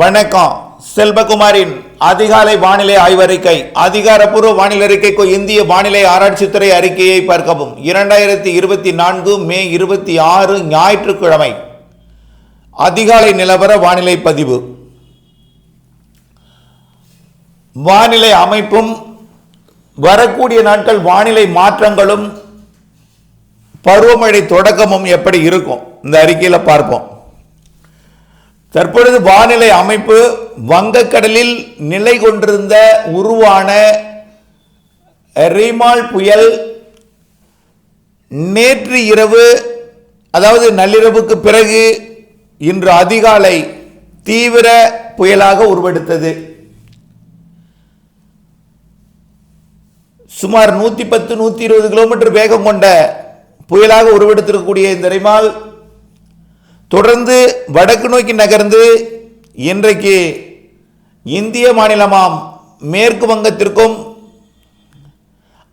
வணக்கம். செல்வகுமாரின் அதிகாலை வானிலை ஆய்வறிக்கை அதிகாரப்பூர்வ வானிலை அறிக்கைக்கு இந்திய வானிலை ஆராய்ச்சித்துறை அறிக்கையை பார்க்கவும். இரண்டாயிரத்தி இருபத்தி நான்கு மே இருபத்தி ஆறு ஞாயிற்றுக்கிழமை. அதிகாலை நிலவர வானிலை பதிவு. வானிலை அமைப்பும் வரக்கூடிய நாட்கள் வானிலை மாற்றங்களும் பருவமழை தொடக்கமும் எப்படி இருக்கும்? இந்த அறிக்கையில் பார்ப்போம். தற்பொழுது வானிலை அமைப்பு வங்கக்கடலில் நிலை கொண்டிருந்த உருவான ரீமால் புயல் நேற்று இரவு அதாவது நள்ளிரவுக்கு பிறகு இன்று அதிகாலை தீவிர புயலாக உருவெடுத்தது. சுமார் நூற்றி பத்து நூற்றி இருபது கிலோமீட்டர் வேகம் கொண்ட புயலாக உருவெடுத்திருக்கக்கூடிய இந்த ரிமால் தொடர்ந்து வடக்கு நோக்கி நகர்ந்து இன்றைக்கு இந்திய மாநிலமாம் மேற்கு வங்கத்திற்கும்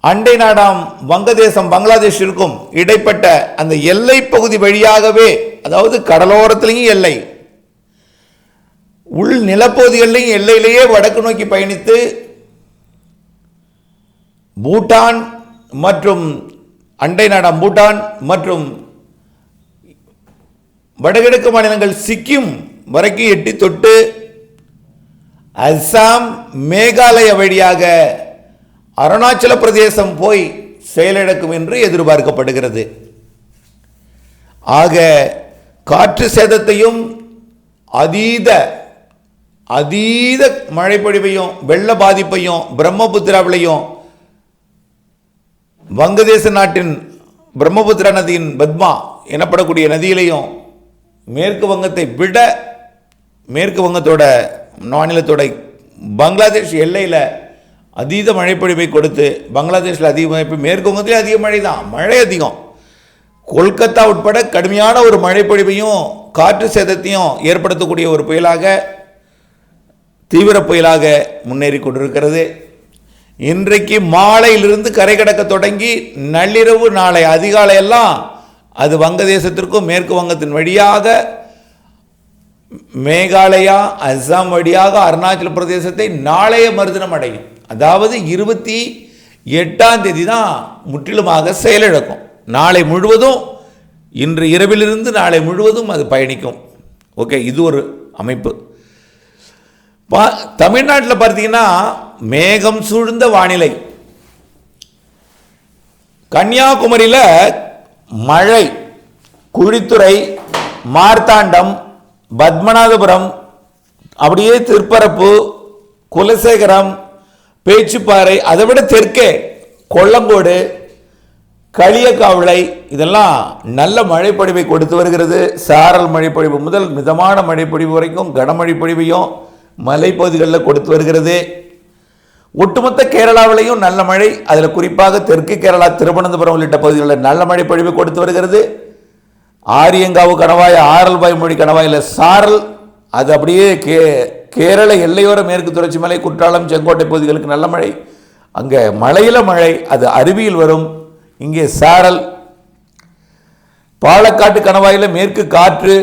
அண்டை நாடாம் வங்கதேசம் பங்களாதேஷிற்கும் இடைப்பட்ட அந்த எல்லை பகுதி வழியாகவே அதாவது கடலோரத்திலையும் எல்லை உள் நிலப்பகுதிகளிலையும் எல்லையிலேயே வடக்கு நோக்கி பயணித்து பூட்டான் மற்றும் அண்டை நாடாம் பூட்டான் மற்றும் வடகிழக்கு மாநிலங்கள் சிக்கிம் வரைக்கும் எட்டி தொட்டு அஸ்ஸாம் மேகாலய வழியாக அருணாச்சல பிரதேசம் போய் செயலிழக்கும் என்று எதிர்பார்க்கப்படுகிறது. ஆக காற்று சேதத்தையும் அதீத அதீத மழைப்பொழிவையும் வெள்ள பாதிப்பையும் பிரம்மபுத்திராவிலையும் வங்கதேச நாட்டின் பிரம்மபுத்திரா நதியின் பத்மா எனப்படக்கூடிய நதியிலையும் மேற்கு வங்கத்தை விட மேற்கு வங்கத்தோட மாநிலத்தோட பங்களாதேஷ் எல்லையில் அதீத மழைப்பொழிவை கொடுத்து பங்களாதேஷில் அதிக மழை மேற்கு வங்கத்திலே அதிக மழை தான் மழை அதிகம். கொல்கத்தா உட்பட கடுமையான ஒரு மழைப்பொழிவையும் காற்று சேதத்தையும் ஏற்படுத்தக்கூடிய ஒரு புயலாக தீவிர புயலாக முன்னேறி கொண்டிருக்கிறது. இன்றைக்கு மாலையிலிருந்து கரை கடக்க தொடங்கி நள்ளிரவு நாளை அதிகாலை எல்லாம் அது வங்கதேசத்திற்கும் மேற்கு வங்கத்தின் வழியாக மேகாலயா அஸ்ஸாம் வழியாக அருணாச்சல பிரதேசத்தை நாளைய மறுதினம் அடையும். அதாவது இருபத்தி எட்டாம் தேதி தான் முற்றிலுமாக செயலிழக்கும். நாளை முழுவதும் இன்று இரவிலிருந்து நாளை முழுவதும் அது பயணிக்கும். ஓகே இது ஒரு அமைப்பு. பா தமிழ்நாட்டில் பார்த்தீங்கன்னா மேகம் சூழ்ந்த வானிலை. கன்னியாகுமரியில் மழை குழித்துறை மார்த்தாண்டம் பத்மநாதபுரம் அப்படியே திருப்பரப்பு குலசேகரம் பேச்சுப்பாறை அதை விட தெற்கே கொல்லங்கோடு களியக்காவளை இதெல்லாம் நல்ல மழைப்பொழிவை கொடுத்து வருகிறது. சாரல் மழைப்பொழிவு முதல் மிதமான மழைப்பொழிவு வரைக்கும் கனமழை பொழிவையும் மலைப்பகுதிகளில் கொடுத்து வருகிறது. ஒட்டுமொத்த கேரளாவிலையும் நல்ல மழை. அதில் குறிப்பாக தெற்கு கேரளா திருவனந்தபுரம் உள்ளிட்ட பகுதிகளில் நல்ல மழை பொழிவு கொடுத்து வருகிறது. ஆரியங்காவு கணவாய் ஆரல்பாய் மொழி கணவாயில் சாரல். அது அப்படியே கே கேரள எல்லையோர மேற்கு தொடர்ச்சி மலை குற்றாலம் செங்கோட்டை பகுதிகளுக்கு நல்ல மழை. அங்கே மழையில் மழை அது அருவியில் வரும். இங்கே சாரல். பாலக்காட்டு கணவாயில் மேற்கு காற்று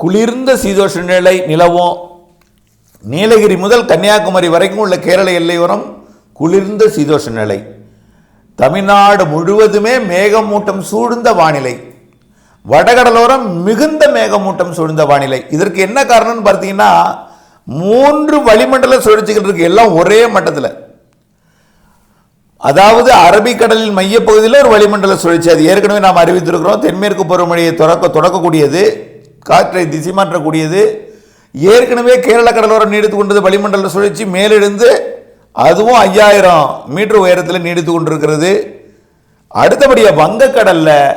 குளிர்ந்த சீதோஷ நிலை நிலவும். நீலகிரி முதல் கன்னியாகுமரி வரைக்கும் உள்ள கேரள எல்லையோரம். குளிர்ந்த சீதோஷ நிலை. தமிழ்நாடு முழுவதுமே மேகமூட்டம் சூழ்ந்த வானிலை. வடகடலோரம் மிகுந்த மேகமூட்டம் சூழ்ந்த வானிலை. இதற்கு என்ன காரணம்னு பார்த்தீங்கன்னா மூன்று வளிமண்டல சுழற்சிகள் இருக்கு. எல்லாம் ஒரே மட்டத்தில். அதாவது அரபிக்கடலின் மையப்பகுதியில் ஒரு வளிமண்டல சுழற்சி. அது ஏற்கனவே நாம் அறிவித்திருக்கிறோம். தென்மேற்கு பருவமழையை தொடக்க தொடக்கக்கூடியது. காற்றை திசை மாற்றக்கூடியது. ஏற்கனவே கேரள கடலோரம் நீடித்து கொண்டது வளிமண்டல சுழற்சி. மேலெழுந்து அதுவும் ஐயாயிரம் மீட்டர் உயரத்தில் நீடித்து கொண்டிருக்கிறது. அடுத்தபடியாக வங்கக்கடலில்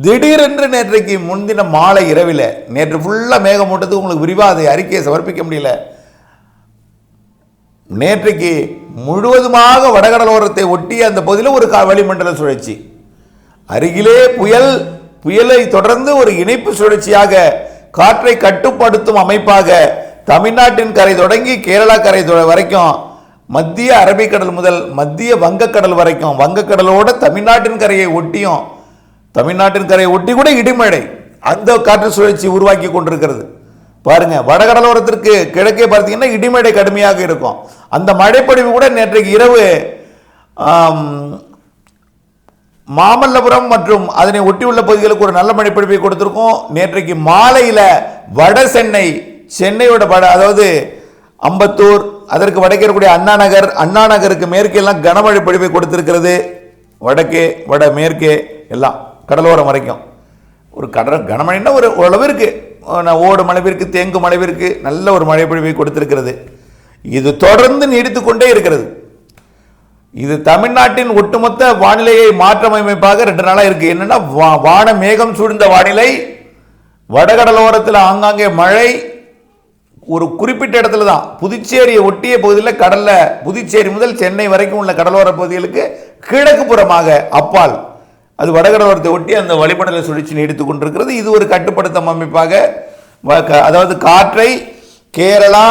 திடீரென்று நேற்றைக்கு முன்தின மாலை இரவில் நேற்று ஃபுல்லாக மேகமூட்டத்துக்கு உங்களுக்கு விரிவாக அதை அறிக்கையை சமர்ப்பிக்க முடியல. நேற்றைக்கு முழுவதுமாக வடகடலோரத்தை ஒட்டி அந்த பகுதியில் ஒரு கா- வளிமண்டல சுழற்சி. அருகிலே புயல் புயலை தொடர்ந்து ஒரு இணைப்பு சுழற்சியாக காற்றை கட்டுப்படுத்தும் அமைப்பாக தமிழ்நாட்டின் கரை தொடங்கி கேரளா கரை வரைக்கும் மத்திய அரபிக்கடல் முதல் மத்திய வங்கக்கடல் வரைக்கும் வங்கக்கடலோட தமிழ்நாட்டின் கரையை ஒட்டியும் தமிழ்நாட்டின் கரையை ஒட்டி கூட இடிமழை அந்த காற்று சுழற்சி உருவாக்கி கொண்டிருக்கிறது. பாருங்க வடகடலோரத்திற்கு கிழக்கே பார்த்தீங்கன்னா இடிமழை கடுமையாக இருக்கும். அந்த மழைப்பொழிவு கூட நேற்றைக்கு இரவு மாமல்லபுரம் மற்றும் அதனை ஒட்டியுள்ள பகுதிகளுக்கு ஒரு நல்ல மழைப்பொழிவை கொடுத்திருக்கோம். நேற்றைக்கு மாலையில் வட சென்னை சென்னையோட வட அதாவது அம்பத்தூர் அதற்கு வடக்கே இருக்கக்கூடிய அண்ணா நகர் அண்ணா நகருக்கு மேற்கே எல்லாம் கனமழை பொழிவை கொடுத்திருக்கிறது. வடக்கே வட மேற்கே எல்லாம் கடலோரம் வரைக்கும். ஒரு கடல் கனமழைன்னா ஒரு ஓரளவிற்கு ஓடு மழைவிற்கு தேங்கு மழைவிற்கு நல்ல ஒரு மழை பொழிவை கொடுத்திருக்கிறது. இது தொடர்ந்து நீடித்து கொண்டே இருக்கிறது. இது தமிழ்நாட்டின் ஒட்டுமொத்த வானிலையை மாற்றமைப்பாக ரெண்டு நாளாக இருக்குது என்னென்னா வான மேகம் சூழ்ந்த வானிலை வடகடலோரத்தில் ஆங்காங்கே மழை ஒரு குறிப்பிட்ட இடத்துல தான் புதுச்சேரியை ஒட்டிய பகுதியில் கடலில் புதுச்சேரி முதல் சென்னை வரைக்கும் உள்ள கடலோர பகுதிகளுக்கு கிழக்கு புறமாக அப்பால். அது வடகடலோரத்தை ஒட்டி அந்த வளிமண்டல சுழற்சி நீடித்துக் கொண்டிருக்கிறது. இது ஒரு கட்டுப்படுத்தும் அமைப்பாக வ- க- அதாவது காற்றை கேரளா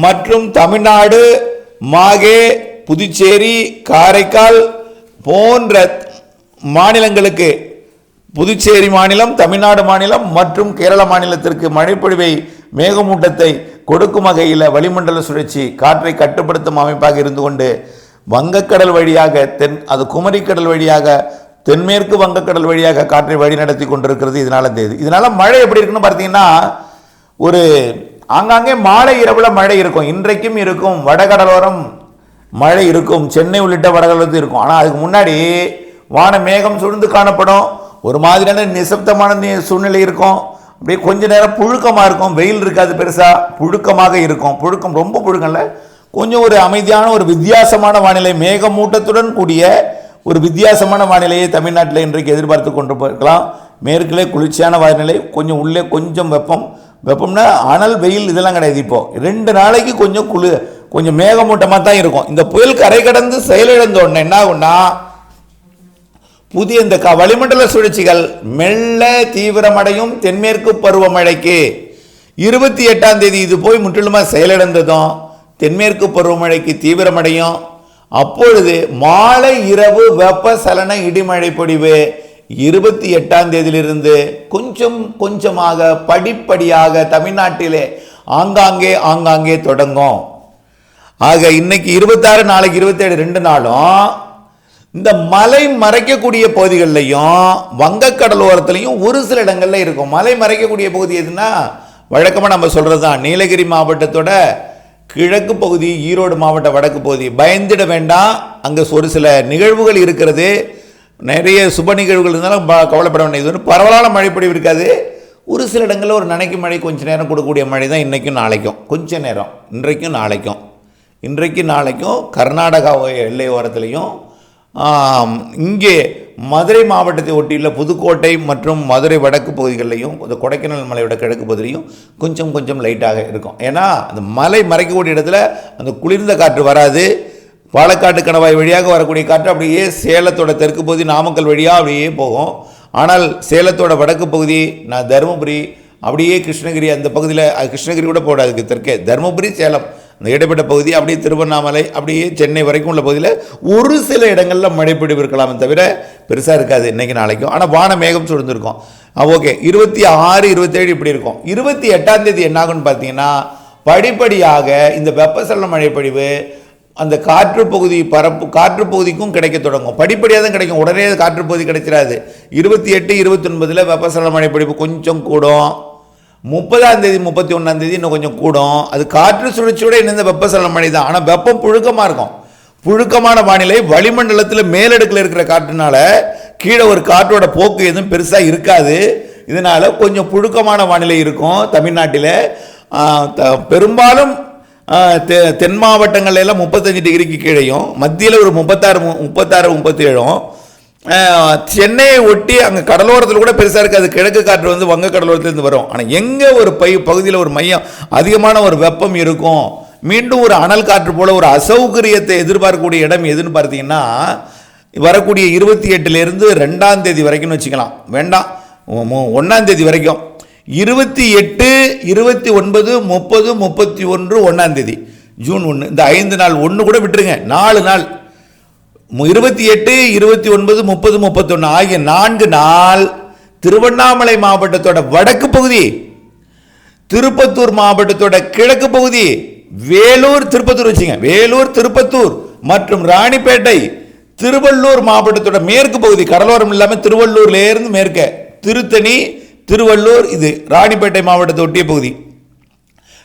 மற்றும் தமிழ்நாடு மாகே புதுச்சேரி காரைக்கால் போன்ற மாநிலங்களுக்கு புதுச்சேரி மாநிலம் தமிழ்நாடு மாநிலம் மற்றும் கேரள மாநிலத்திற்கு மழைப்பொழிவை மேகமூட்டத்தை கொடுக்கும் வகையில் வளிமண்டல சுழற்சி காற்றை கட்டுப்படுத்தும் அமைப்பாக இருந்து கொண்டு வங்கக்கடல் வழியாக தென் அது குமரிக்கடல் வழியாக தென்மேற்கு வங்கக்கடல் வழியாக காற்றை வழி நடத்தி கொண்டிருக்கிறது இதனால தேதி. இதனால் இதனால மழை எப்படி இருக்குன்னு பார்த்தீங்கன்னா ஒரு ஆங்காங்கே மாலை இரவில் மழை இருக்கும். இன்றைக்கும் இருக்கும் வடகடலோரம் மழை இருக்கும். சென்னை உள்ளிட்ட வடகடலத்து இருக்கும். ஆனால் அதுக்கு முன்னாடி வான மேகம் சுழ்ந்து காணப்படும். ஒரு மாதிரியான நிசப்தமான சூழ்நிலை இருக்கும். அப்படியே கொஞ்ச நேரம் புழுக்கமாக இருக்கும். வெயில் இருக்காது பெருசாக புழுக்கமாக இருக்கும். புழுக்கம் ரொம்ப புழுக்கம் கொஞ்சம் ஒரு அமைதியான ஒரு வித்தியாசமான வானிலை மேகமூட்டத்துடன் கூடிய ஒரு வித்தியாசமான வானிலையை தமிழ்நாட்டில் இன்றைக்கு எதிர்பார்த்து கொண்டு போயிருக்கலாம். மேற்கிலே குளிர்ச்சியான வானிலை கொஞ்சம் உள்ளே கொஞ்சம் வெப்பம். வெப்பம்னா அனல் வெயில் இதெல்லாம் கிடையாது இப்போது ரெண்டு நாளைக்கு கொஞ்சம் குளு கொஞ்சம் மேகமூட்டமாக தான் இருக்கும். இந்த புயல் கரை கடந்து செயலிழந்த உடனே என்ன ஆகும்னா புதிய இந்த க- வளிமண்டல சுழற்சிகள் மெல்ல தீவிரமடையும் தென்மேற்கு பருவமழைக்கு. இருபத்தி எட்டாம் தேதி இது போய் முற்றிலுமாக செயலிழந்ததும் தென்மேற்கு பருவமழைக்கு தீவிரமடையும். அப்பொழுது மாலை இரவு வெப்பசலன இடிமழை பொடிவு இருபத்தி எட்டாம் தேதியிலிருந்து கொஞ்சம் கொஞ்சமாக படிப்படியாக தமிழ்நாட்டிலே ஆங்காங்கே ஆங்காங்கே தொடங்கும். ஆக இன்னைக்கு இருபத்தாறு நாளைக்கு இருபத்தேழு ரெண்டு நாளும் இந்த மலை மறைக்கக்கூடிய பகுதிகளிலையும் வங்கக்கடலோரத்துலையும் ஒரு சில இடங்கள்ல இருக்கும். மலை மறைக்கக்கூடிய பகுதி எதுனா வழக்கமாக நம்ம சொல்கிறது தான் நீலகிரி மாவட்டத்தோட கிழக்கு பகுதி ஈரோடு மாவட்ட வடக்கு பகுதி. பயந்துட வேண்டாம். அங்கே ஒரு சில நிகழ்வுகள் இருக்கிறது. நிறைய சுப நிகழ்வுகள் இருந்தாலும் கவலைப்பட வேண்டியது இது ஒன்றும் பரவலான மழைப்பொழிவு இருக்காது. ஒரு சில இடங்களில் ஒரு நினைக்கும் மழை கொஞ்சம் நேரம் கொடுக்கக்கூடிய மழை தான் இன்றைக்கும் நாளைக்கும். கொஞ்ச நேரம். இன்றைக்கும் நாளைக்கும். இன்றைக்கு நாளைக்கும் கர்நாடகா எல்லை ஓரத்துலையும் இங்கே மதுரை மாவட்டத்தை ஒட்டியுள்ள புதுக்கோட்டை மற்றும் மதுரை வடக்கு பகுதிகளிலையும் இந்த கொடைக்கானல் மலையோட கிழக்கு பகுதியிலையும் கொஞ்சம் கொஞ்சம் லைட்டாக இருக்கும். ஏன்னா அந்த மலை மறைக்கக்கூடிய இடத்துல அந்த குளிர்ந்த காற்று வராது. பாலக்காட்டு கணவாய் வழியாக வரக்கூடிய காற்று அப்படியே சேலத்தோட தெற்கு பகுதி நாமக்கல் வழியாக அப்படியே போகும். ஆனால் சேலத்தோட வடக்கு பகுதி நான் தருமபுரி அப்படியே கிருஷ்ணகிரி அந்த பகுதியில் அது கிருஷ்ணகிரி கூட போடாதுக்கு தெற்கே. தருமபுரி சேலம். இந்த இடைப்பட்ட பகுதி அப்படியே திருவண்ணாமலை அப்படியே சென்னை வரைக்கும் உள்ள பகுதியில் ஒரு சில இடங்களில் மழைப்பிடிவு இருக்கலாமே தவிர பெருசாக இருக்காது இன்னைக்கு நாளைக்கும். ஆனால் வான மேகம் சூழ்ந்திருக்கும். ஓகே. இருபத்தி ஆறு இருபத்தேழு இப்படி இருக்கும். இருபத்தி எட்டாம் தேதி என்னாகும்னு பார்த்தீங்கன்னா படிப்படியாக இந்த வெப்பசலன மழைப்பொழிவு அந்த காற்று பகுதி பரப்பு காற்று பகுதிக்கும் கிடைக்க தொடங்கும். படிப்படியாக தான் கிடைக்கும். உடனே காற்று பகுதி கிடைச்சிடாது இருபத்தி எட்டு இருபத்தொன்பதில் வெப்பசலன மழைப்பொழிவு கொஞ்சம் கூடும். முப்பதாம் தேதி முப்பத்தி ஒன்றாம் தேதி இன்னும் கொஞ்சம் கூடும். அது காற்று சுழற்சியோட இணைந்த வெப்பசலன மழை தான். ஆனால் வெப்பம் புழுக்கமாக இருக்கும். புழுக்கமான வானிலை வளிமண்டலத்தில் மேலடுக்கில் இருக்கிற காற்றுனால கீழே ஒரு காற்றோட போக்கு எதுவும் பெருசாக இருக்காது. இதனால் கொஞ்சம் புழுக்கமான வானிலை இருக்கும் தமிழ்நாட்டில். த- பெரும்பாலும் தெ- தென் மாவட்டங்கள்ல எல்லாம் முப்பத்தஞ்சு டிகிரிக்கு கீழேயும் மத்தியில் ஒரு முப்பத்தாறு மு- முப்பத்தாறு முப்பத்தேழும். சென்னையை ஒட்டி அங்கே கடலோரத்தில் கூட பெருசாக இருக்காது. கிழக்கு காற்று வந்து வங்க கடலோரத்துலேருந்து வரும். ஆனால் எங்கே ஒரு பை பகுதியில் ஒரு மையம் அதிகமான ஒரு வெப்பம் இருக்கும். மீண்டும் ஒரு அனல் காற்று போல் ஒரு அசௌகரியத்தை எதிர்பார்க்கக்கூடிய இடம் எதுன்னு பார்த்தீங்கன்னா வரக்கூடிய இருபத்தி எட்டுலேருந்து ரெண்டாம் தேதி வரைக்கும்னு வச்சுக்கலாம். வேண்டாம். ஒன்றாம் தேதி வரைக்கும். இருபத்தி எட்டு இருபத்தி ஒன்பது முப்பது முப்பத்தி ஒன்று ஒன்றாம் தேதி. ஜூன் ஒன்று இந்த ஐந்து நாள் ஒன்று கூட விட்டுருங்க. நாலு நாள். இருபத்தி எட்டு இருபத்தி ஒன்பது முப்பது முப்பத்தொன்று ஆகிய நான்கு நாள் திருவண்ணாமலை மாவட்டத்தோட வடக்கு பகுதி திருப்பத்தூர் மாவட்டத்தோட கிழக்கு பகுதி வேலூர் திருப்பத்தூர் வச்சுங்க. வேலூர் திருப்பத்தூர் மற்றும் ராணிப்பேட்டை திருவள்ளூர் மாவட்டத்தோட மேற்கு பகுதி கடலோரம் இல்லாமல் திருவள்ளூர்லேருந்து மேற்க திருத்தணி திருவள்ளூர் இது ராணிப்பேட்டை மாவட்டத்தை ஒட்டிய பகுதி.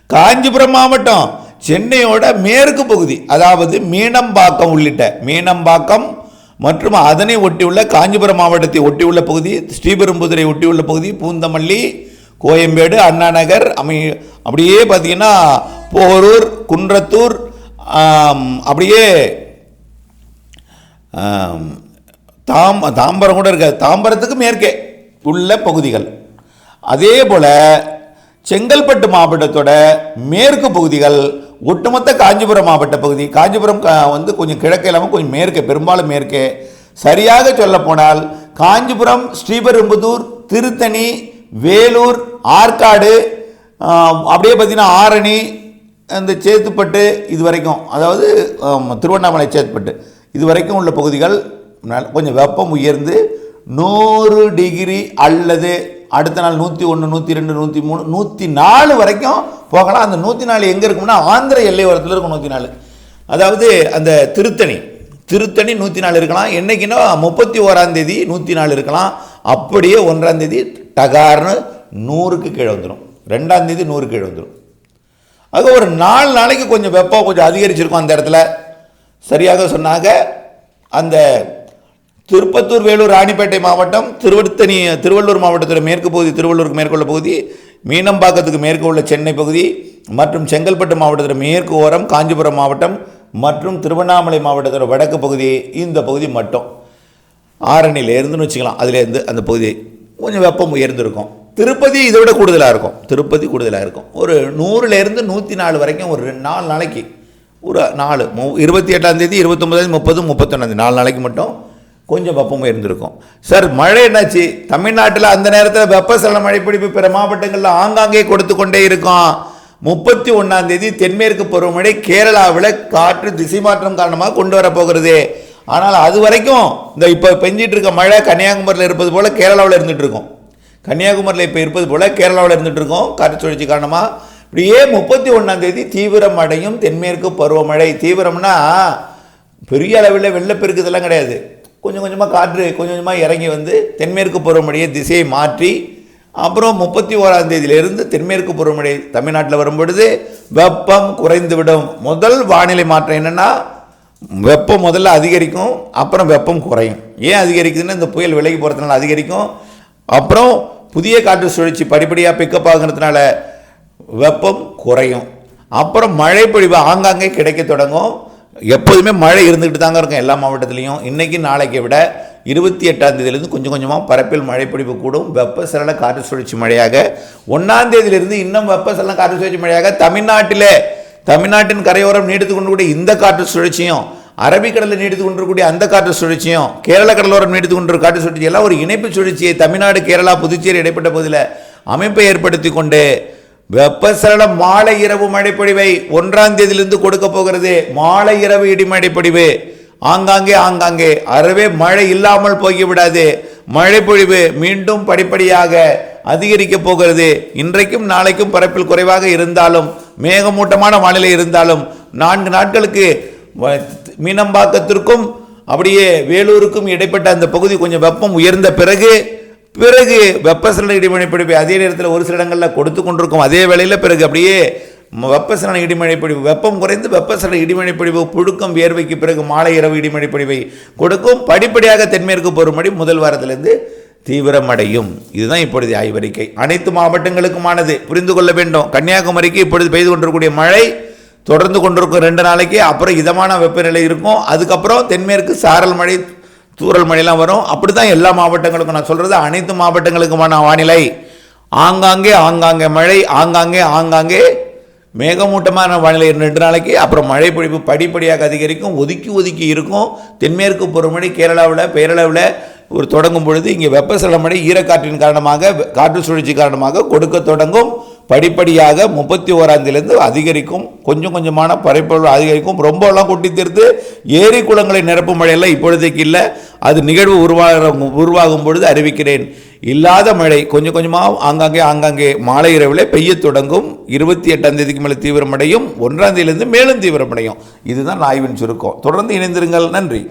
காஞ்சிபுரம் மாவட்டம் சென்னையோட மேற்கு பகுதி அதாவது மீனம்பாக்கம் உள்ளிட்ட மீனம்பாக்கம் மற்றும் அதனை ஒட்டியுள்ள காஞ்சிபுரம் மாவட்டத்தை ஒட்டியுள்ள பகுதி ஸ்ரீபெரும்புதுரை ஒட்டியுள்ள பகுதி பூந்தமல்லி கோயம்பேடு அண்ணா நகர் அமை அப்படியே பார்த்தீங்கன்னா போரூர் குன்றத்தூர் அப்படியே தாம் தாம்பரம் கூட இருக்காது. தாம்பரத்துக்கு மேற்கே உள்ள பகுதிகள். அதே போல் செங்கல்பட்டு மாவட்டத்தோட மேற்கு பகுதிகள் ஒட்டுமொத்த காஞ்சிபுரம் மாவட்ட பகுதி காஞ்சிபுரம் வந்து கொஞ்சம் கிழக்கு இல்லாமல் கொஞ்சம் மேற்கே பெரும்பாலும் மேற்கே. சரியாக சொல்லப்போனால் காஞ்சிபுரம் ஸ்ரீபெரும்புதூர் திருத்தணி வேலூர் ஆற்காடு அப்படியே பார்த்தீங்கன்னா ஆரணி இந்த சேத்துப்பட்டு இது வரைக்கும் அதாவது திருவண்ணாமலை சேத்துப்பட்டு. இது வரைக்கும் உள்ள பகுதிகள் கொஞ்சம் வெப்பம் உயர்ந்து நூறு டிகிரி அல்லது அடுத்த நாள் நூற்றி ஒன்று நூற்றி ரெண்டு நூற்றி மூணு நூற்றி நாலு வரைக்கும் போகலாம். அந்த நூற்றி நாலு எங்கே இருக்கும்னா ஆந்திர எல்லை ஓரத்தில் இருக்கும் நூற்றி நாலு. அதாவது அந்த திருத்தணி. திருத்தணி நூற்றி நாலு இருக்கலாம். என்றைக்குன்னா முப்பத்தி ஓராந்தேதி நூற்றி நாலு இருக்கலாம். அப்படியே ஒன்றாந்தேதி டகார்னு நூறுக்கு கீழே வந்துடும் ரெண்டாந்தேதி நூறு கீழே வந்துடும் அது ஒரு நாலு நாளைக்கு கொஞ்சம் வெப்பம் கொஞ்சம் அதிகரிச்சிருக்கும் அந்த இடத்துல. சரியாக சொன்னாங்க அந்த திருப்பத்தூர் வேலூர் ராணிப்பேட்டை மாவட்டம் திருவடுத்தணி திருவள்ளூர் மாவட்டத்தில் மேற்கு பகுதி திருவள்ளூருக்கு மேற்குள்ள பகுதி மீனம்பாக்கத்துக்கு மேற்கு உள்ள சென்னை பகுதி மற்றும் செங்கல்பட்டு மாவட்டத்தில் மேற்கு ஓரம் காஞ்சிபுரம் மாவட்டம் மற்றும் திருவண்ணாமலை மாவட்டத்தில் வடக்கு பகுதி இந்த பகுதி மட்டும். ஆரணியிலேருந்துன்னு வச்சுக்கலாம் அதுலேருந்து அந்த பகுதி கொஞ்சம் வெப்பம் உயர்ந்திருக்கும். திருப்பதி இதை விட கூடுதலாக இருக்கும். திருப்பதி கூடுதலாக இருக்கும். ஒரு நூறுலேருந்து நூற்றி நாலு வரைக்கும் ஒரு ரெண்டு நாலு நாளைக்கு. ஒரு நாலு மு இருபத்தி எட்டாம் தேதி இருபத்தொம்பதாம் முப்பது முப்பத்தொன்னாந்தேதி நாலு நாளைக்கு மட்டும் கொஞ்சம் வெப்பமும் இருந்திருக்கும். சார் மழை என்னாச்சு? தமிழ்நாட்டில் அந்த நேரத்தில் வெப்பசலன மழைப்பிடிப்பு பிற மாவட்டங்களில் ஆங்காங்கே கொடுத்து கொண்டே இருக்கும். முப்பத்தி ஒன்றாம் தேதி தென்மேற்கு பருவமழை கேரளாவில் காற்று திசை மாற்றம் காரணமாக கொண்டு வரப்போகிறது ஆனால் அது வரைக்கும் இந்த இப்போ பெஞ்சிட்டு இருக்க மழை கன்னியாகுமரியில் இருப்பது போல் கேரளாவில் இருந்துட்டு இருக்கும். கன்னியாகுமரியில் இப்போ இருப்பது போல் கேரளாவில் இருந்துட்டு இருக்கோம். காற்று சுழற்சி காரணமாக இப்படியே முப்பத்தி ஒன்றாம் தேதி தீவிரம் அடையும் தென்மேற்கு பருவமழை. தீவிரம்னா பெரிய அளவில் வெள்ளப்பெருக்கு இதெல்லாம் கிடையாது. கொஞ்சம் கொஞ்சமாக காற்று கொஞ்சம் கொஞ்சமாக இறங்கி வந்து தென்மேற்கு பருவமழையை திசையை மாற்றி அப்புறம் முப்பத்தி ஓராம் தேதியிலிருந்து தென்மேற்கு பருவமழை தமிழ்நாட்டில் வரும்பொழுது வெப்பம் குறைந்துவிடும். முதல் வானிலை மாற்றம் என்னென்னா வெப்பம் முதல்ல அதிகரிக்கும் அப்புறம் வெப்பம் குறையும். ஏன் அதிகரிக்குதுன்னா இந்த புயல் விலகி போகிறதுனால அதிகரிக்கும். அப்புறம் புதிய காற்று சுழற்சி படிப்படியாக பிக்கப் ஆகுறதுனால வெப்பம் குறையும். அப்புறம் மழை பொழிவு ஆங்காங்கே கிடைக்க தொடங்கும். எப்போதுமே மழை இருந்துக்கிட்டு தாங்க இருக்கும் எல்லா மாவட்டத்துலேயும். இன்றைக்கி நாளைக்கு விட இருபத்தி எட்டாம் தேதியிலேருந்து கொஞ்சம் கொஞ்சமாக பரப்பில் மழை பொழிவு கூடும் வெப்பசலன காற்று சுழற்சி மழையாக. ஒன்றாம் தேதியிலிருந்து இன்னும் வெப்பசலன காற்று சுழற்சி மழையாக தமிழ்நாட்டிலே தமிழ்நாட்டின் கரையோரம் நீடித்து கொண்டு இந்த காற்று சுழற்சியும் அரபிக்கடலில் நீடித்து கொண்டிருக்கக்கூடிய அந்த காற்று சுழற்சியும் கேரள கடலோரம் நீடித்து கொண்டு காற்று சுழற்சி எல்லாம் ஒரு இணைப்பு சுழற்சியை தமிழ்நாடு கேரளா புதுச்சேரி இடைப்பட்ட பகுதியில் அமைப்பை ஏற்படுத்தி கொண்டு வெப்பசலன மாலை இரவு மழைப்பொழிவை ஒன்றாம் தேதியிலிருந்து கொடுக்க போகிறது. மாலை இரவு இடிமழைப்பொழிவு ஆங்காங்கே ஆங்காங்கே. அறவே மழை இல்லாமல் போய்விடாது. மழைப்பொழிவு மீண்டும் படிப்படியாக அதிகரிக்க போகிறது. இன்றைக்கும் நாளைக்கும் பரப்பில் குறைவாக இருந்தாலும் மேகமூட்டமான வானிலை இருந்தாலும் நான்கு நாட்களுக்கு வ- மீனம்பாக்கத்திற்கும் அப்படியே வேலூருக்கும் இடைப்பட்ட அந்த பகுதி கொஞ்சம் வெப்பம் உயர்ந்த பிறகு பிறகு வெப்பசலன இடிமழை பிடிப்பு அதே நேரத்தில் ஒரு சில இடங்களில் கொடுத்து கொண்டிருக்கும். அதே வேளையில் பிறகு அப்படியே வெப்பசலன இடிமழை பிடிப்பு வெப்பம் குறைந்து வெப்பசலன இடிமழை பிடிப்பு புழுக்கம் வியர்வைக்கு பிறகு மாலை இரவு இடிமழை பிடிப்பை கொடுக்கும். படிப்படியாக தென்மேற்கு பருவமழை முதல் வாரத்திலிருந்து தீவிரமடையும். இதுதான் இப்பொழுது ஆய்வறிக்கை. அனைத்து மாவட்டங்களுக்குமானது. புரிந்து கொள்ள வேண்டும். கன்னியாகுமரிக்கு இப்பொழுது பெய்து கொண்டிருக்கக்கூடிய மழை தொடர்ந்து கொண்டிருக்கும் ரெண்டு நாளைக்கு. அப்புறம் இதமான வெப்பநிலை இருக்கும். அதுக்கப்புறம் தென்மேற்கு சாரல் மழை தூறல் மழைலாம் வரும். அப்படி தான் எல்லா மாவட்டங்களுக்கும் நான் சொல்கிறது அனைத்து மாவட்டங்களுக்குமான வானிலை. ஆங்காங்கே ஆங்காங்கே மழை ஆங்காங்கே ஆங்காங்கே மேகமூட்டமான வானிலை ரெண்டு நாளைக்கு. அப்புறம் மழை பொழிவு படிப்படியாக அதிகரிக்கும். ஒதுக்கி ஒதுக்கி இருக்கும். தென்மேற்கு பருவமழை கேரளாவில் பேரளவில் ஒரு தொடங்கும் பொழுது இங்கே வெப்பசலன மழை ஈரக்காற்றின் காரணமாக காற்று சுழற்சி காரணமாக கொடுக்க தொடங்கும். படிப்படியாக முப்பத்தி ஓராந்திலிருந்து அதிகரிக்கும் கொஞ்சம் கொஞ்சமான பரப்பளவு அதிகரிக்கும். ரொம்பலாம் கொட்டி தீர்த்து ஏரி குளங்களை நிரப்பும் மழையெல்லாம் இப்பொழுதைக்கு இல்லை. அது நிகழ்வு உருவாக உருவாகும் பொழுது அறிவிக்கிறேன். இல்லாத மழை கொஞ்சம் கொஞ்சமாக ஆங்காங்கே ஆங்காங்கே மாலை இரவில் பெய்யத் தொடங்கும். இருபத்தி எட்டாம் தேதிக்கு மேலே தீவிரமடையும் ஒன்றாம் தேதியிலிருந்து மேலும் தீவிரமடையும். இதுதான் ஆய்வின் சுருக்கம். தொடர்ந்து இணைந்திருங்கள். நன்றி.